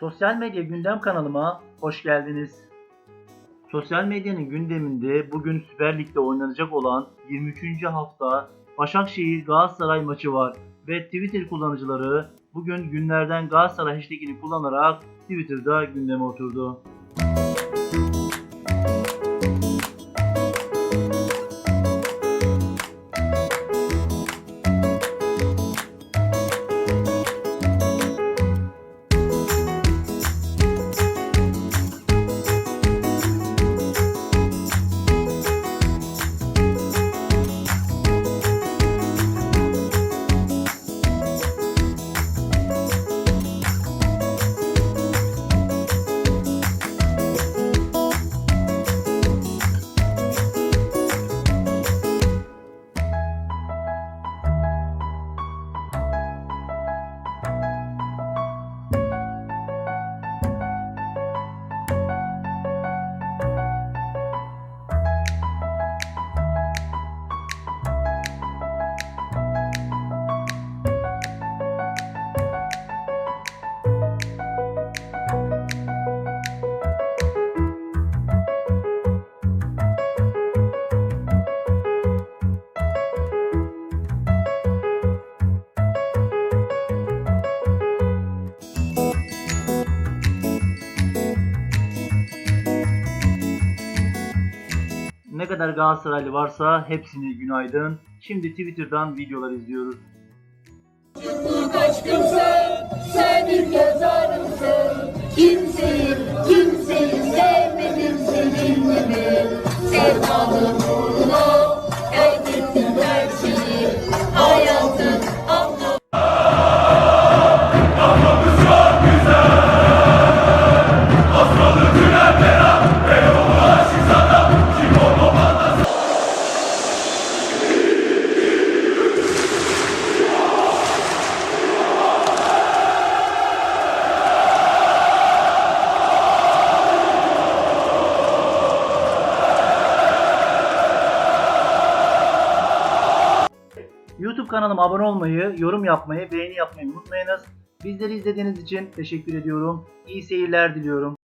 Sosyal medya gündem kanalıma hoş geldiniz. Sosyal medyanın gündeminde bugün Süper Lig'de oynanacak olan 23. hafta Başakşehir Galatasaray maçı var ve Twitter kullanıcıları bugün günlerden Galatasaray hashtagini kullanarak Twitter'da gündeme oturdu. Ne kadar Galatasaraylı varsa hepsine günaydın. Şimdi Twitter'dan videolar izliyoruz. Kaç sen, sen bir yazarımsın. Kimseyi, YouTube kanalıma abone olmayı, yorum yapmayı, beğeni yapmayı unutmayınız. Bizleri izlediğiniz için teşekkür ediyorum. İyi seyirler diliyorum.